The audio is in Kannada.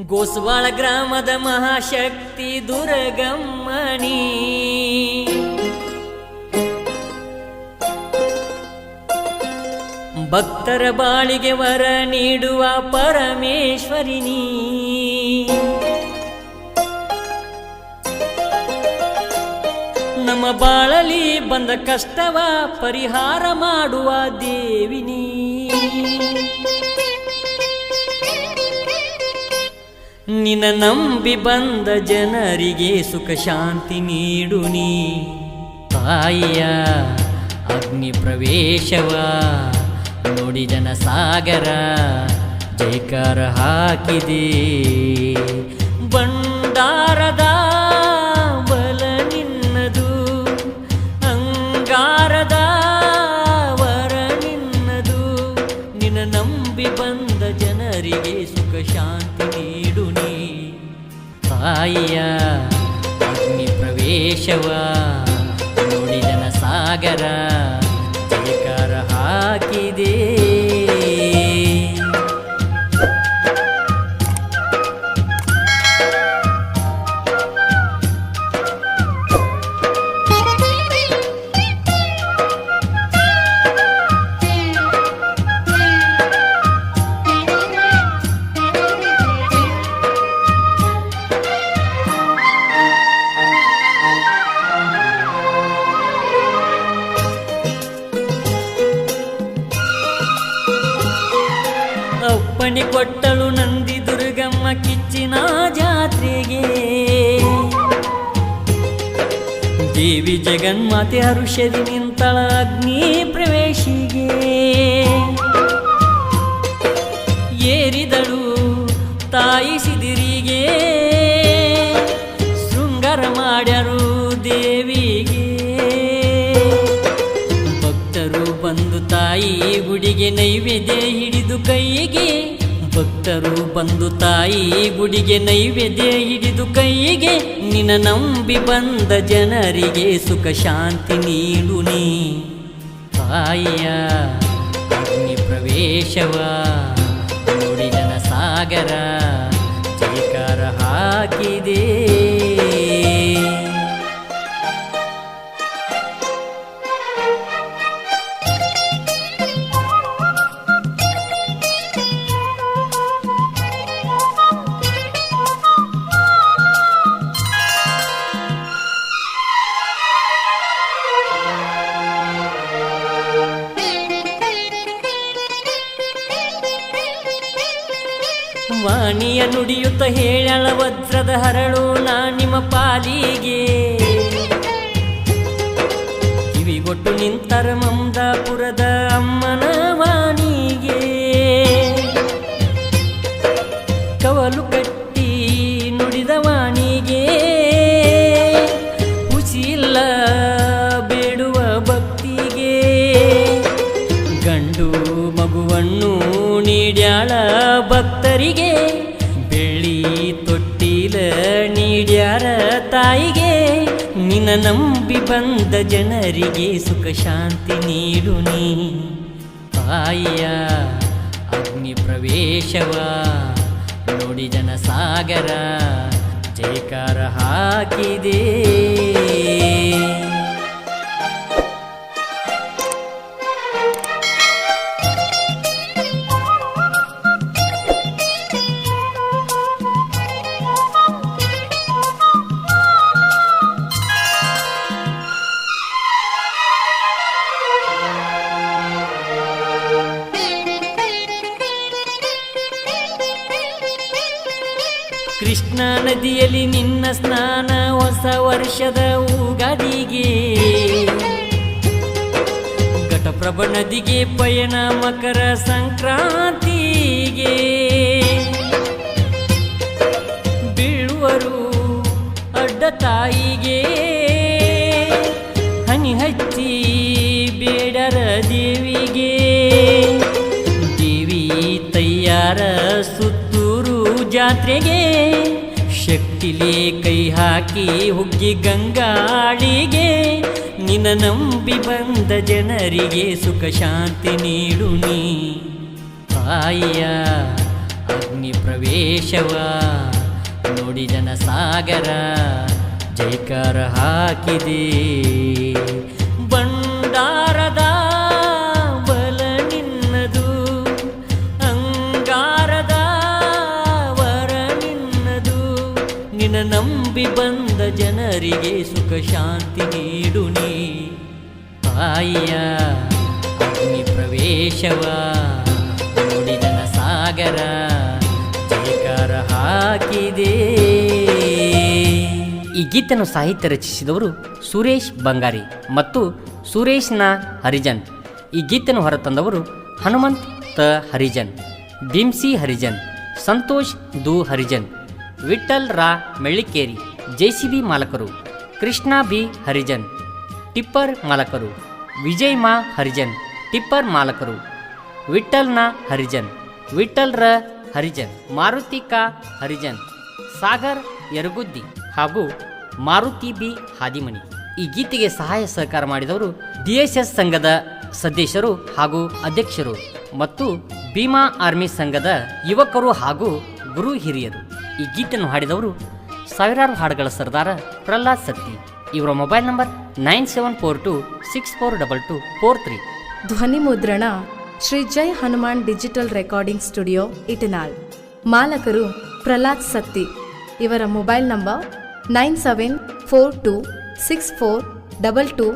ಗೋಸ್ವಾಳ ಗ್ರಾಮದ ಮಹಾಶಕ್ತಿ ದುರ್ಗಮ್ಮಣಿ. ಭಕ್ತರ ಬಾಳಿಗೆ ವರ ನೀಡುವ ಪರಮೇಶ್ವರಿನಿ ನಮ್ಮ ಬಾಳಲಿ ಬಂದ ಕಷ್ಟವ ಪರಿಹಾರ ಮಾಡುವ ದೇವಿನಿ ನಿನ್ನ ನಂಬಿ ಬಂದ ಜನರಿಗೆ ಸುಖ ಶಾಂತಿ ನೀಡು ನೀ. ತಾಯಿಯ ಅಗ್ನಿ ಪ್ರವೇಶವ, ನೋಡಿ ಜನ ಸಾಗರ, ಜೈಕಾರ ಹಾಕಿದೆ. ಬಂಡಾರದ ತಾಯಿಯ ಅಗ್ನಿ ಪ್ರವೇಶವ. ನೋಡಿದನ ಸಾಗರ ಜಯಕಾರ ಹಾಕಿದೆ. ಅಪ್ಪಣೆ ಕೊಟ್ಟಳು ನಂದಿ ದುರ್ಗಮ್ಮ ಕಿಚ್ಚಿನ ಜಾತ್ರೆಗೆ. ದೇವಿ ಜಗನ್ಮಾತೆ ಹರುಷದಿ ನಿಂತಳ ಅಗ್ನಿ ಪ್ರವೇಶಿಗೆ. ಏರಿದಳು ತಾಯಿ ಸಿದಿರಿಗೆ. ಶೃಂಗಾರ ಮಾಡ್ಯರು ದೇವಿಗೆ. ಭಕ್ತರು ಬಂದು ತಾಯಿ ಗುಡಿಗೆ ನೈವೇದ್ಯ ಹಿಡಿದು ಕೈಗೆ. ಭಕ್ತರು ಬಂದು ತಾಯಿ ಗುಡಿಗೆ ನೈವೇದ್ಯ ಹಿಡಿದು ಕೈಗೆ ನಿನ ನಂಬಿ ಬಂದ ಜನರಿಗೆ ಸುಖ ಶಾಂತಿ ನೀಡು ನೀ ತಾಯಿಯ ಅಗ್ನಿ ಪ್ರವೇಶವ. ವಾಣಿಯ ನುಡಿಯುತ್ತ ಹೇಳಳ ವಜ್ರದ ಹರಳು ನಾ ನಿಮ್ಮ ಪಾಲಿಗೆ. ಕಿವಿಗೊಟ್ಟು ನಿಂತರ ಮಮದಾಪುರದ ಅಮ್ಮನ ವಾಣಿಗೆ. ಕವಲು ಕಟ್ಟಿ ನುಡಿದ ವಾಣಿಗೆ. ಹುಸಿಲ್ಲ ಬೇಡುವ ಭಕ್ತಿಗೆ. ಗಂಡು ಮಗುವನ್ನು ನೀಡ್ಯಾಳ ಭಕ್ತರಿಗೆ ಬೆಳ್ಳಿ ತೊಟ್ಟಿಲ ನೀಡ್ಯಾರ ತಾಯಿಗೆ. ನಿನ್ನ ನಂಬಿ ಬಂದ ಜನರಿಗೆ ಸುಖ ಶಾಂತಿ ನೀಡು ನೀ. ತಾಯಿಯ ಅಗ್ನಿ ಪ್ರವೇಶವ, ನೋಡಿ ಜನ ಸಾಗರ ಜಯಕಾರ ಹಾಕಿದೆ. ಕೃಷ್ಣ ನದಿಯಲ್ಲಿ ನಿನ್ನ ಸ್ನಾನ ಹೊಸ ವರ್ಷದ ಉಗಾದಿಗೆ ಘಟಪ್ರಭ ನದಿಗೆ ಪಯಣ ಮಕರ ಸಂಕ್ರಾಂತಿಗೆ. ಬೀಳುವರು ಅಡ್ಡ ತಾಯಿಗೆ. ಹನಿ ಹಚ್ಚಿ ಬೇಡರ ದೇವಿಗೆ. ದೇವಿ ತಯ್ಯಾರ ಸುತ್ತೂರು ಜಾತ್ರೆಗೆ ಶಕ್ತಿಲಿ ಕೈ ಹಾಕಿ ಹುಗ್ಗಿ ಗಂಗಾಳಿಗೆ. ನಿನ್ನ ನಂಬಿ ಬಂದ ಜನರಿಗೆ ಸುಖ ಶಾಂತಿ ನೀಡು ನೀ. ತಾಯಿಯ ಅಗ್ನಿ ಪ್ರವೇಶ ಪ್ರವೇಶವ. ನೋಡಿ ಜನ ಸಾಗರ ಜೈಕಾರ ಹಾಕಿದೆ. ನಂಬಿ ಬಂದ ಜನರಿಗೆ ಸುಖ ಶಾಂತಿ ನೀಡು ನೀ. ತಾಯಿಯ ಅಗ್ನಿ ಪ್ರವೇಶವ ನೋಡಿದನ ಸಾಗರ, ಜಯಕಾರ ಹಾಕಿದೆ. ಈ ಗೀತೆಯನ್ನು ಸಾಹಿತ್ಯ ರಚಿಸಿದವರು ಸುರೇಶ್ ಬಂಗಾರಿ ಮತ್ತು ಸುರೇಶ್ನ ಹರಿಜನ್. ಈ ಗೀತೆಯನ್ನು ಹೊರತಂದವರು ಹನುಮಂತ್ ತ ಹರಿಜನ್, ಭೀಮ್ಸಿ ಹರಿಜನ್, ಸಂತೋಷ್ ದು ಹರಿಜನ್. ವಿಠಲ್ ರಾ ಮೆಳ್ಳಿಕೇರಿ, ಜೆಸಿಬಿ ಮಾಲಕರು, ಕೃಷ್ಣ ಬಿ ಹರಿಜನ್, ಟಿಪ್ಪರ್ ಮಾಲಕರು, ವಿಜಯ್ ಮಾ ಹರಿಜನ್, ಟಿಪ್ಪರ್ ಮಾಲಕರು ವಿಠಲ್ನ ಹರಿಜನ್ ವಿಠಲ್ ರ ಹರಿಜನ್, ಮಾರುತಿ ಕಾ ಹರಿಜನ್, ಸಾಗರ್ ಯರಗುದ್ದಿ ಹಾಗೂ ಮಾರುತಿ ಬಿ ಹಾದಿಮನಿ. ಈ ಗೀತೆಗೆ ಸಹಾಯ ಸಹಕಾರ ಮಾಡಿದವರು ಡಿಎಸ್ಎಸ್ ಸಂಘದ ಸದಸ್ಯರು ಹಾಗೂ ಅಧ್ಯಕ್ಷರು ಮತ್ತು ಭೀಮಾ ಆರ್ಮಿ ಸಂಘದ ಯುವಕರು ಹಾಗೂ ಗುರು ಹಿರಿಯರು. ಈ ಗೀತೆಯನ್ನು ಹಾಡಿದವರು ಸಾವಿರಾರು ಹಾಡುಗಳ ಸರ್ದಾರ ಪ್ರಹ್ಲಾದ್ ಸತ್ತಿ. ಇವರ mobile number nine seven four two six four double two four three. ಧ್ವನಿ ಮುದ್ರಣ, Shri Jai Hanuman digital recording studio, Itanal. ಮಾಲಕರು Prahlad Satti. ಇವರ mobile number nine seven four two six four double two